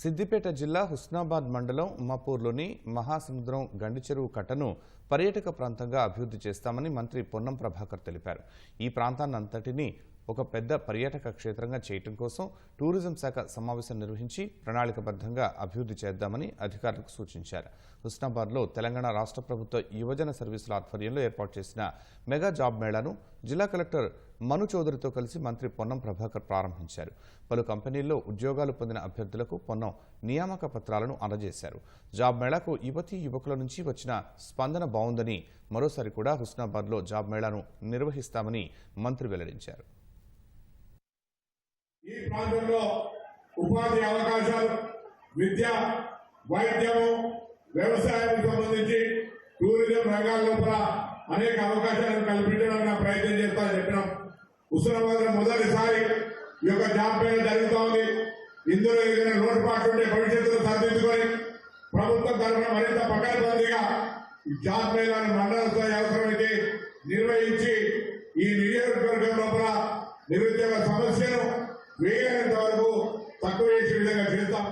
సిద్దిపేట జిల్లా హుస్నాబాద్ మండలం ఉమ్మాపూర్లోని మహాసముద్రం గండిచెరువు కట్టను పర్యాటక ప్రాంతంగా అభివృద్ధి చేస్తామని మంత్రి పొన్నం ప్రభాకర్ తెలిపారు. ఈ ప్రాంతాన్నంతటినీ ఒక పెద్ద పర్యాటక క్షేత్రంగా చేయటం కోసం టూరిజం శాఖ సమావేశం నిర్వహించి ప్రణాళికబద్ధంగా అభివృద్ధి చేద్దామని అధికారులకు సూచించారు. హుస్నాబాద్లో తెలంగాణ రాష్ట్ర ప్రభుత్వ యువజన సర్వీసుల ఆధ్వర్యంలో ఏర్పాటు చేసిన మెగా జాబ్ మేళాను జిల్లా కలెక్టర్ మను చౌదరితో కలిసి మంత్రి పొన్నం ప్రభాకర్ ప్రారంభించారు. పలు కంపెనీల్లో ఉద్యోగాలు పొందిన అభ్యర్థులకు పొన్నం నియామక పత్రాలను అందజేశారు. జాబ్ మేళాకు యువతీ యువకుల నుంచి వచ్చిన స్పందన బాగుందని మరోసారి కూడా హుస్నాబాద్లో జాబ్ మేళాను నిర్వహిస్తామని మంత్రి వెల్లడించారు. ఈ ప్రాంతంలో ఉపాధి అవకాశాలు విద్య వైద్యము వ్యవసాయానికి సంబంధించి టూరిజం రంగాల లోపల అనేక అవకాశాలను కల్పించడానికి ప్రయత్నం చేస్తానని చెప్పినాం. హుస్నాబాద్ మొదటిసారి ఈ యొక్క జాబ్ మేళ జరుగుతా ఉంది. ఇందులో ఏదైనా లోటుపాట్లు ఉంటే భవిష్యత్తులో సరిదిద్దుకొని ప్రభుత్వం తరఫున మరింత పకడ్బందీగా జాబ్ మేళాను మండల స్థాయి అవసరమైతే నిర్వహించి ఈ నియోజకవర్గం లోపల నిరుద్యోగ సమస్యను చేసే విధంగా చేస్తాం.